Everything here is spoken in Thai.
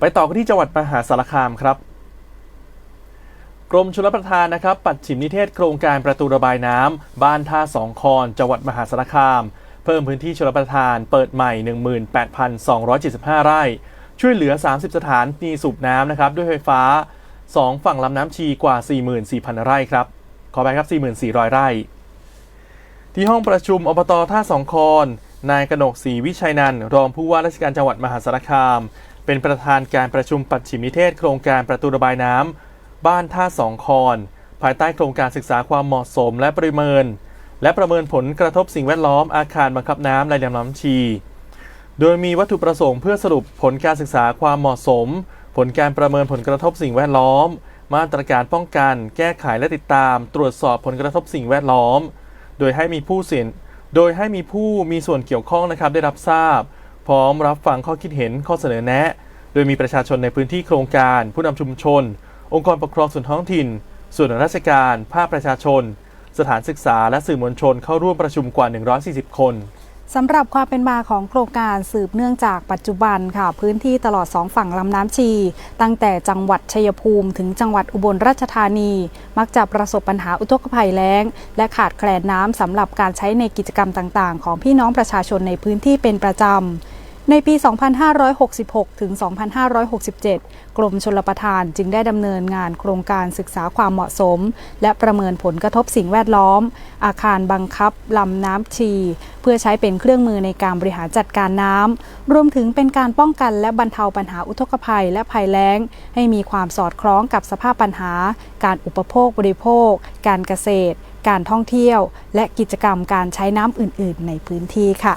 ไปต่อกันที่จังหวัดมหาสารคามครับ กรมชลประทานนะครับ ปัดฉิมนิเทศโครงการประตูระบายน้ำบ้านท่าสองคอน จังหวัดมหาสารคาม เพิ่มพื้นที่ชลประทานเปิดใหม่ 18,275 ไร่ ช่วยเหลือ 30 สถานนีสูบน้ำนะครับ ด้วยไฟฟ้า 2 ฝั่งลำน้ำชีกว่า 44,000 ไร่ครับ ขอไปครับ 4,400 ไร่ ที่ห้องประชุมอบตท่าสองคอนนายกนกศรีวิชัยนันรองผู้ว่าราชการจังหวัดมหาสารคาม เป็นประธานการประชุมปัดฉิมนิเทศโครงการประตูระบายน้ำบ้านท่าสองคอนภายใต้โครงการศึกษาความเหมาะสมและประเมิน และประเมินผลกระทบสิ่งแวดล้อมอาคารบังคับน้ำในลำน้ำชี โดยมีวัตถุประสงค์เพื่อสรุปผลการศึกษาความเหมาะสม ผลการประเมินผลกระทบสิ่งแวดล้อม มาตรการป้องกัน แก้ไขและติดตาม ตรวจสอบผลกระทบสิ่งแวดล้อม โดยให้มีผู้เสียนโดยให้มีผู้มีส่วนเกี่ยวข้องนะครับได้รับทราบ พร้อมรับฟังข้อคิดเห็นข้อเสนอแนะ โดยมีประชาชนในพื้นที่โครงการ ผู้นำชุมชน องค์กรปกครองส่วนท้องถิ่น ส่วนราชการ ภาคประชาชน สถานศึกษาและสื่อมวลชนเข้าร่วมประชุมกว่า 140 คนสำหรับความเป็นมาของโครงการสืบเนื่องจากปัจจุบันค่ะ พื้นที่ตลอดสองฝั่งลำน้ำชี ตั้งแต่จังหวัดชัยภูมิ ถึงจังหวัดอุบลราชธานี มักจะประสบปัญหาอุทกภัยแล้ง และขาดแคลนน้ำสำหรับการใช้ในกิจกรรมต่างๆ ของพี่น้องประชาชนในพื้นที่เป็นประจำ ในปี 2566 ถึง 2567 กรมชลประทานจึงได้ดำเนินงานโครงการศึกษาความเหมาะสม และประเมินผลกระทบสิ่งแวดล้อม อาคารบังคับลำน้ำชี เพื่อใช้เป็นเครื่องมือในการบริหารจัดการน้ำ รวมถึงเป็นการป้องกันและบรรเทาปัญหาอุทกภัยและภัยแล้ง ให้มีความสอดคล้องกับสภาพปัญหา การอุปโภคบริโภค การเกษตร การท่องเที่ยว และกิจกรรมการใช้น้ำอื่น ๆ ในพื้นที่ค่ะ